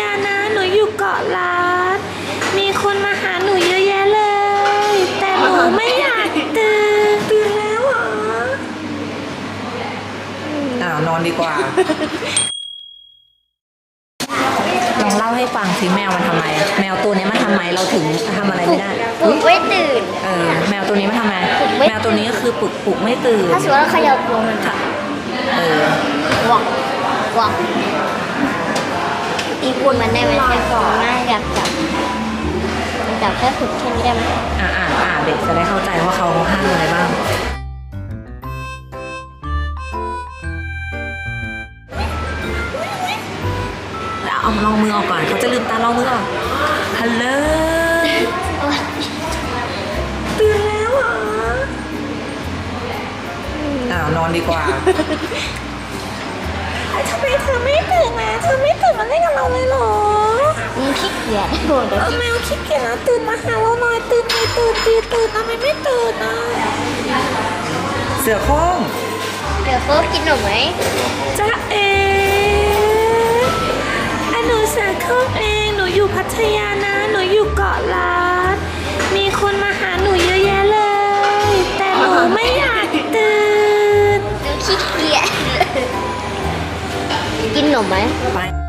ยานะ หนูอยู่เกาะล้านมีคนมาหาหนูเยอะแยะเลย แต่หนูไม่อยากตื่น ตื่นแล้วเหรอ อ้าวนอนดีกว่า ลองเล่าให้ฟังสิแมวมันทำไม แมวตัวนี้มันทำไมเราถึงทำอะไรไม่ได้ ปลุกไม่ตื่น เออ แมวตัวนี้มันทำไมปลุกไม่แมวตัวนี้ก็คือปลุกปลุกไม่ตื่น ถ้าสมมติว่าเราเขย่าตัวมันอะเออ วักวักตี ปูนมันได้ไหมใช่ของน่าอยากจับจับแค่ขุดแค่นี้ได้ไหมอ่าอ่าอ่าเด็กจะได้เข้าใจว่าเขาห้ามอะไรบ้างแล้วเอาลองมือออกก่อนเขาจะลืมตาลองมือออกฮัลโหลตื่นแล้วเหรออ้านอนดีกว่า ทำไมเธอไม่ตื่นนะเธอไม่ตื่นมาเล่นกับเราเลยเหรอมึงขี้เกียจโหเดี๋ยวเออแมวขี้เกียจนะตื่นมาหาเราหน่อยตื่นตื่นตื่นตื่นตื่นทำไมไม่ตื่นนะเสือโคร่งเดี๋ยวโฟกกินหนูไหมจ๊ะเออันหนูแสนเครื่องเองหนูอยู่พัทยานะ หนูอยู่เกาะล้าน นหนู